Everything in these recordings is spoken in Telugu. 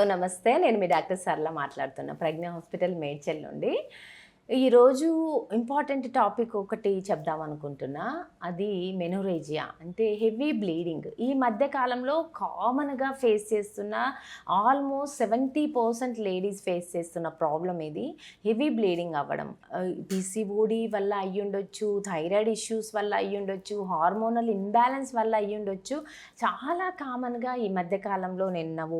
హలో నమస్తే. నేను మీ డాక్టర్ సర్ల మాట్లాడుతున్నా ప్రజ్ఞ హాస్పిటల్ మేడ్చల్ నుండి. ఈరోజు ఇంపార్టెంట్ టాపిక్ ఒకటి చెప్దాం అనుకుంటున్నా. అది మెనోరేజియా అంటే హెవీ బ్లీడింగ్ ఈ మధ్య కాలంలో కామన్గా ఫేస్ చేస్తున్న almost seventy percent ladies face చేస్తున్న ప్రాబ్లం ఇది హెవీ బ్లీడింగ్ అవ్వడం. పీసీఓడి వల్ల అయ్యుండొచ్చు థైరాయిడ్ ఇష్యూస్ వల్ల అయ్యుండొచ్చు హార్మోనల్ ఇంబ్యాలెన్స్ వల్ల అయ్యుండొచ్చు చాలా కామన్గా ఈ మధ్య కాలంలో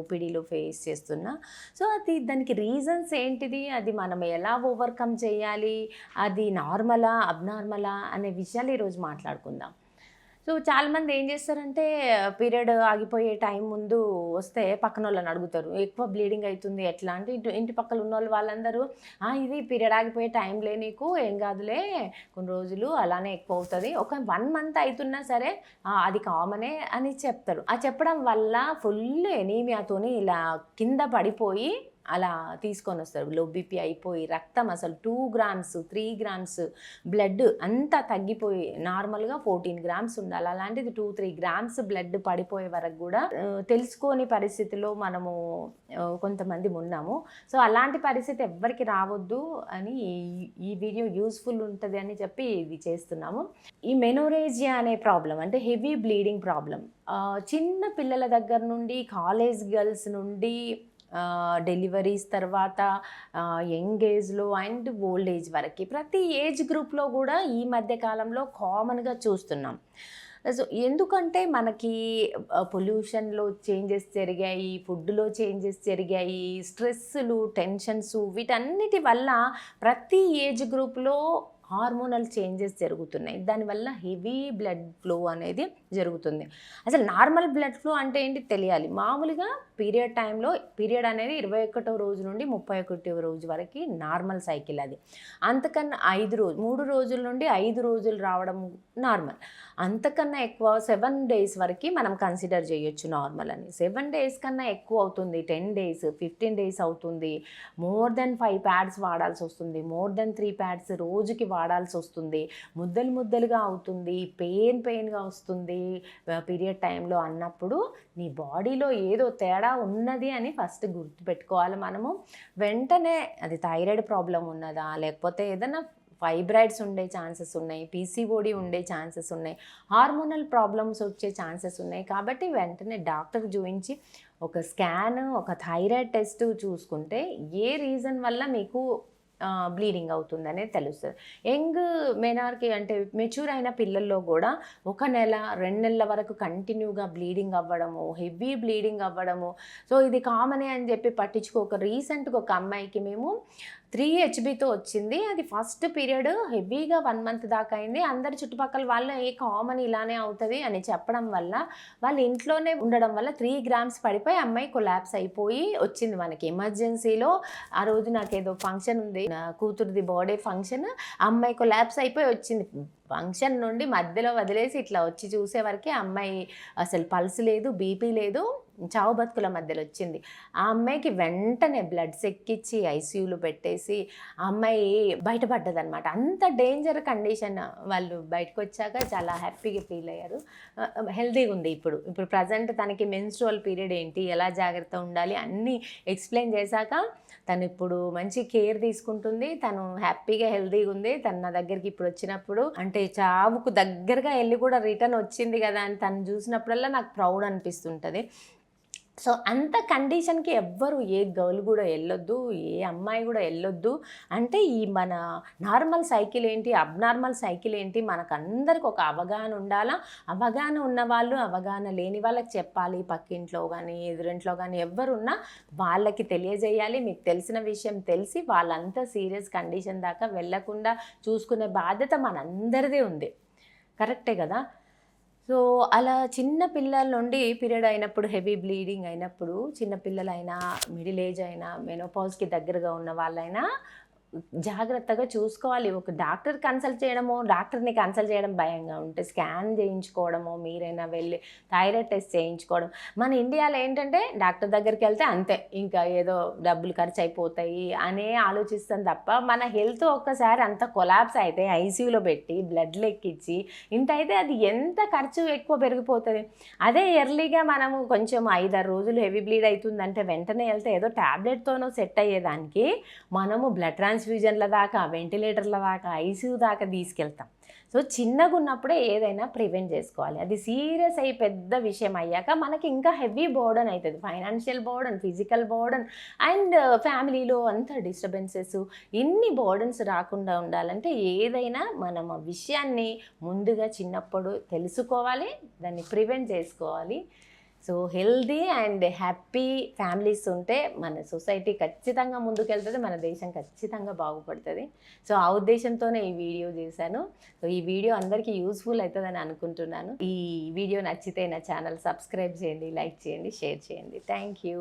ఓపీడీలో ఫేస్ చేస్తున్నా. సో అది దానికి రీజన్స్ ఏంటిది? అది మనం ఎలా ఓవర్కమ్ చేయాలి? చేయాలి? అది నార్మలా అబ్నార్మలా అనే విషయాలు ఈరోజు మాట్లాడుకుందాం. సో చాలామంది ఏం చేస్తారంటే పీరియడ్ ఆగిపోయే టైం ముందు వస్తే పక్కన వాళ్ళని అడుగుతారు. ఎక్కువ బ్లీడింగ్ అవుతుంది ఎట్లా? అంటే ఇంటి ఇంటి పక్కన ఉన్న వాళ్ళు వాళ్ళందరూ ఇది పీరియడ్ ఆగిపోయే టైంలే నీకు ఏం కాదులే కొన్ని రోజులు అలానే ఎక్కువ అవుతుంది. ఒక వన్ మంత్ అవుతున్నా సరే అది కామనే అని చెప్తారు. ఆ చెప్పడం వల్ల ఫుల్ ఎనీమియాతోని ఇలా కింద పడిపోయి అలా తీసుకొని వస్తారు లో బీపీ అయిపోయి రక్తం అసలు two grams three grams blood అంతా తగ్గిపోయి నార్మల్గా ఫోర్టీన్ గ్రామ్స్ ఉండాలి. అలాంటిది టూ త్రీ గ్రామ్స్ బ్లడ్ పడిపోయే వరకు కూడా తెలుసుకోని పరిస్థితిలో మనము కొంతమంది ఉన్నాము. సో అలాంటి పరిస్థితి ఎవ్వరికి రావద్దు అని ఈ- ఈ వీడియో యూస్ఫుల్ ఉంటుంది అని చెప్పి ఇది చేస్తున్నాము. ఈ మెనోరేజియా అనే ప్రాబ్లం అంటే హెవీ బ్లీడింగ్ ప్రాబ్లం చిన్న పిల్లల దగ్గర నుండి కాలేజ్ గర్ల్స్ నుండి డెలివరీస్ తర్వాత యంగ్ ఏజ్లో అండ్ ఓల్డ్ ఏజ్ వరకు ప్రతి ఏజ్ గ్రూప్లో కూడా ఈ మధ్య కాలంలో కామన్గా చూస్తున్నాం. సో ఎందుకంటే మనకి పొల్యూషన్లో చేంజెస్ జరిగాయి ఫుడ్లో చేంజెస్ జరిగాయి స్ట్రెస్సులు టెన్షన్స్ వీటన్నిటి వల్ల ప్రతి ఏజ్ గ్రూప్లో హార్మోనల్ చేంజెస్ జరుగుతున్నాయి. దానివల్ల హెవీ బ్లడ్ ఫ్లో అనేది జరుగుతుంది. అసలు నార్మల్ బ్లడ్ ఫ్లో అంటే ఏంటి తెలియాలి. మామూలుగా పీరియడ్ టైంలో పీరియడ్ అనేది ఇరవై ఒకటో రోజు నుండి ముప్పై ఒకటవ రోజు వరకు నార్మల్ సైకిల్ అది. అంతకన్నా ఐదు రోజు మూడు రోజుల నుండి ఐదు రోజులు రావడం నార్మల్. అంతకన్నా ఎక్కువ సెవెన్ డేస్ వరకు మనం కన్సిడర్ చేయొచ్చు నార్మల్ అని. సెవెన్ డేస్ కన్నా ఎక్కువ అవుతుంది. టెన్ డేస్ ఫిఫ్టీన్ డేస్ అవుతుంది. మోర్ దెన్ ఫైవ్ ప్యాడ్స్ వాడాల్సి వస్తుంది. మోర్ దెన్ త్రీ ప్యాడ్స్ రోజుకి వాడాల్సి వస్తుంది. ముద్దలు ముద్దలుగా అవుతుంది. పెయిన్ పెయిన్గా వస్తుంది. పీరియడ్ టైంలో అన్నప్పుడు నీ బాడీలో ఏదో తేడా ఉన్నది అని ఫస్ట్ గుర్తుపెట్టుకోవాలి మనము. వెంటనే అది థైరాయిడ్ ప్రాబ్లం ఉన్నదా? లేకపోతే ఏదైనా ఫైబ్రాయిడ్స్ ఉండే ఛాన్సెస్ ఉన్నాయి. పీసీఓడి ఉండే ఛాన్సెస్ ఉన్నాయి. హార్మోనల్ ప్రాబ్లమ్స్ వచ్చే ఛాన్సెస్ ఉన్నాయి. కాబట్టి వెంటనే డాక్టర్ చూపించి ఒక స్కాన్ ఒక థైరాయిడ్ టెస్ట్ చూసుకుంటే ఏ రీజన్ వల్ల మీకు బ్లీడింగ్ అవుతుందనేది తెలుస్తుంది. యంగ్ మెనార్కి అంటే మెచ్యూర్ అయిన పిల్లల్లో కూడా ఒక నెల రెండు నెలల వరకు కంటిన్యూగా బ్లీడింగ్ అవ్వడము హెవీ బ్లీడింగ్ అవ్వడము. సో ఇది కామనే అని చెప్పి పట్టించుకోక రీసెంట్గా ఒక అమ్మాయికి మేము త్రీ హెచ్బితో వచ్చింది. అది ఫస్ట్ పీరియడ్ హెవీగా వన్ మంత్ దాకా అయింది. అందరి చుట్టుపక్కల వాళ్ళు ఏ కామన్ ఇలానే అవుతుంది అని చెప్పడం వల్ల వాళ్ళు ఇంట్లోనే ఉండడం వల్ల త్రీ గ్రామ్స్ పడిపోయి అమ్మాయి కొలాబ్స్ అయిపోయి వచ్చింది మనకి. ఎమర్జెన్సీలో ఆ రోజు నాకు ఏదో ఫంక్షన్ ఉంది. నా కూతురుది బర్త్డే ఫంక్షన్. అమ్మాయి కొలాబ్స్ అయిపోయి వచ్చింది. ఫంక్షన్ నుండి మధ్యలో వదిలేసి ఇట్లా వచ్చి చూసే వరకే అమ్మాయి అసలు పల్స్ లేదు బీపీ లేదు. చావు బతుకుల మధ్యలో వచ్చింది ఆ అమ్మాయికి వెంటనే బ్లడ్స్ ఎక్కించి ఐసీయూలో పెట్టేసి ఆ అమ్మాయి బయటపడ్డదనమాట. అంత డేంజర్ కండిషన్ వాళ్ళు బయటకు వచ్చాక చాలా హ్యాపీగా ఫీల్ అయ్యారు. హెల్తీగా ఉంది ఇప్పుడు. ఇప్పుడు ప్రజెంట్ తనకి మెన్స్ట్రువల్ పీరియడ్ ఏంటి ఎలా జాగ్రత్త ఉండాలి అన్నీ ఎక్స్ప్లెయిన్ చేశాక తను ఇప్పుడు మంచి కేర్ తీసుకుంటుంది. తను హ్యాపీగా హెల్తీగా ఉంది. తను నా దగ్గరికి ఇప్పుడు వచ్చినప్పుడు అంటే చావుకు దగ్గరగా వెళ్ళి కూడా రిటర్న్ వచ్చింది కదా అని తను చూసినప్పుడల్లా నాకు ప్రౌడ్ అనిపిస్తుంటుంది. సో అంత కండిషన్కి ఎవ్వరు ఏ గర్ల్ కూడా వెళ్ళొద్దు ఏ అమ్మాయి కూడా వెళ్ళొద్దు అంటే ఈ మన నార్మల్ సైకిల్ ఏంటి అబ్నార్మల్ సైకిల్ ఏంటి మనకందరికి ఒక అవగాహన ఉండాలా? అవగాహన ఉన్న వాళ్ళు అవగాహన లేని వాళ్ళకి చెప్పాలి. పక్కింట్లో కానీ ఎదురింట్లో కానీ ఎవరున్నా వాళ్ళకి తెలియజేయాలి. మీకు తెలిసిన విషయం తెలిసి వాళ్ళంతా సీరియస్ కండిషన్ దాకా వెళ్ళకుండా చూసుకునే బాధ్యత మనందరిదే ఉంది. కరెక్టే కదా? సో అలా చిన్న పిల్లల నుండి పీరియడ్ అయినప్పుడు హెవీ బ్లీడింగ్ అయినప్పుడు చిన్న పిల్లలైనా మిడిల్ ఏజ్ అయినా మెనోపాజ్కి దగ్గరగా ఉన్న వాళ్ళైనా జాగ్రత్తగా చూసుకోవాలి. ఒక డాక్టర్ కన్సల్ట్ చేయడమో డాక్టర్ని కన్సల్ట్ చేయడం భయంగా ఉంటే స్కాన్ చేయించుకోవడమో మీరైనా వెళ్ళి థైరాయిడ్ టెస్ట్ చేయించుకోవడం. మన ఇండియాలో ఏంటంటే డాక్టర్ దగ్గరికి వెళ్తే అంతే. ఇంకా ఏదో డబ్బులు ఖర్చు అయిపోతాయి అనే ఆలోచిస్తాం తప్ప మన హెల్త్ ఒక్కసారి అంత కొలాబ్స్ అయితే ఐసీయూలో పెట్టి బ్లడ్లు ఎక్కించి ఇంత అయితే అది ఎంత ఖర్చు ఎక్కువ పెరిగిపోతుంది. అదే ఎర్లీగా మనము కొంచెం ఐదారు రోజులు హెవీ బ్లీడ్ అవుతుందంటే వెంటనే వెళ్తే ఏదో ట్యాబ్లెట్తోనో సెట్ అయ్యేదానికి మనము బ్లడ్ ట్రాన్స్ ట్రాన్స్ఫ్యూజన్ల దాకా వెంటిలేటర్ల దాకా ఐసీయూ దాకా తీసుకెళ్తాం. సో చిన్నగా ఉన్నప్పుడే ఏదైనా ప్రివెంట్ చేసుకోవాలి. అది సీరియస్ అయ్యి పెద్ద విషయం అయ్యాక మనకి ఇంకా హెవీ బోర్డన్ అవుతుంది financial burden physical burden and uh, ఫ్యామిలీలో అంత డిస్టర్బెన్సెస్ ఇన్ని బోర్డన్స్ రాకుండా ఉండాలంటే ఏదైనా మనం ఆ విషయాన్ని ముందుగా చిన్నప్పుడు తెలుసుకోవాలి దాన్ని ప్రివెంట్ చేసుకోవాలి. So healthy and happy families ఉంటే మన సొసైటీ ఖచ్చితంగా ముందుకెళ్తుంది మన దేశం ఖచ్చితంగా బాగుపడుతుంది. సో ఆ ఉద్దేశంతోనే ఈ వీడియో చేశాను. సో ఈ వీడియో అందరికీ యూస్ఫుల్ అవుతుందని అనుకుంటున్నాను. ఈ వీడియో నచ్చితే నా ఛానల్ సబ్స్క్రైబ్ చేయండి లైక్ చేయండి షేర్ చేయండి. Thank you.